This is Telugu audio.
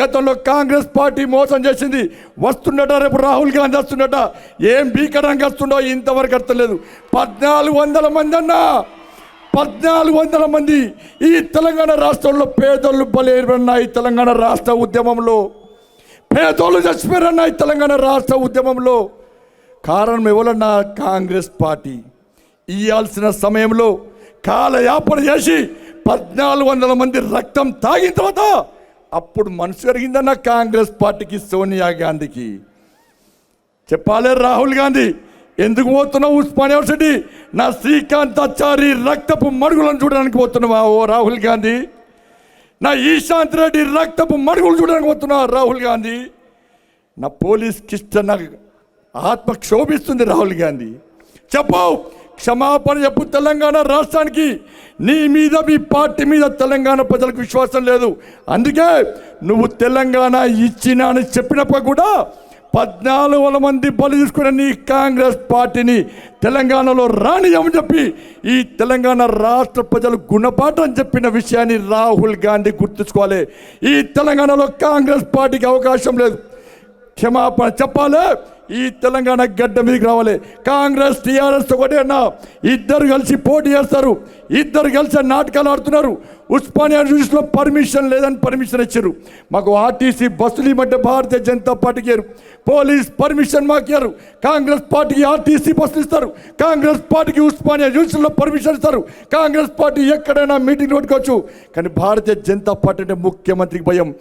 గతంలో కాంగ్రెస్ పార్టీ మోసం చేసింది. వస్తుండట రేపు రాహుల్ గాంధీ వస్తుండట. ఏం భీకరంగా వస్తుండో ఇంతవరకు అర్థలేదు. పద్నాలుగు వందల మంది అన్నా. పద్నాలుగు వందల మంది ఈ తెలంగాణ రాష్ట్రంలో పేదోళ్ళు బలైన ఈ తెలంగాణ రాష్ట్ర ఉద్యమంలో. పేదోళ్ళు చచ్చిపోయారన్నా ఈ తెలంగాణ రాష్ట్ర ఉద్యమంలో. కారణం ఎవరన్నా కాంగ్రెస్ పార్టీ. ఇవ్వాల్సిన సమయంలో కాలయాపన చేసి పద్నాలుగు వందల మంది రక్తం తాగిన తర్వాత అప్పుడు మనసు జరిగిందన్న కాంగ్రెస్ పార్టీకి సోనియా గాంధీకి? చెప్పాలే రాహుల్ గాంధీ ఎందుకు పోతున్నావు ఉస్మాన్ యూనివర్సిటీ? నా శ్రీకాంత్ అచ్చారి రక్తపు మడుగులను చూడడానికి పోతున్నావా ఓ రాహుల్ గాంధీ? నా ఈశాంత్ రెడ్డి రక్తపు మడుగులు చూడడానికి పోతున్నావా రాహుల్ గాంధీ? నా పోలీస్ కిష్ట నా ఆత్మ క్షోభిస్తుంది రాహుల్ గాంధీ. చెప్పు! క్షమాపణ చెప్పు తెలంగాణ రాష్ట్రానికి. నీ మీద మీ పార్టీ మీద తెలంగాణ ప్రజలకు విశ్వాసం లేదు. అందుకే నువ్వు తెలంగాణ ఇచ్చినా అని చెప్పినప్పుడు కూడా పద్నాలుగు వందల మంది బలి తీసుకున్న నీ కాంగ్రెస్ పార్టీని తెలంగాణలో రానియమని చెప్పి ఈ తెలంగాణ రాష్ట్ర ప్రజలు గుణపాఠం చెప్పిన విషయాన్ని రాహుల్ గాంధీ గుర్తుంచుకోవాలి. ఈ తెలంగాణలో కాంగ్రెస్ పార్టీకి అవకాశం లేదు. క్షమాపణ చెప్పాలి. ఈ తెలంగాణ గడ్డ మీదకి రావాలి. కాంగ్రెస్ టీఆర్ఎస్ ఒకటే అన్న. ఇద్దరు కలిసి పోటీ చేస్తారు. ఇద్దరు కలిసి నాటకాలు ఆడుతున్నారు. ఉస్మానియా యూనివర్సిటీలో పర్మిషన్ లేదని పర్మిషన్ ఇచ్చారు. మాకు ఆర్టీసీ బస్సులు ఇవ్వమంటే భారతీయ జనతా పార్టీకి ఇయ్యరు. పోలీస్ పర్మిషన్ మాకు ఇయ్యరు. కాంగ్రెస్ పార్టీకి ఆర్టీసీ బస్సులు ఇస్తారు. కాంగ్రెస్ పార్టీకి ఉస్మానియా యూనివర్సిటీలో పర్మిషన్ ఇస్తారు. కాంగ్రెస్ పార్టీ ఎక్కడైనా మీటింగ్ పెట్టుకోవచ్చు కానీ భారతీయ జనతా పార్టీ అంటే ముఖ్యమంత్రికి భయం.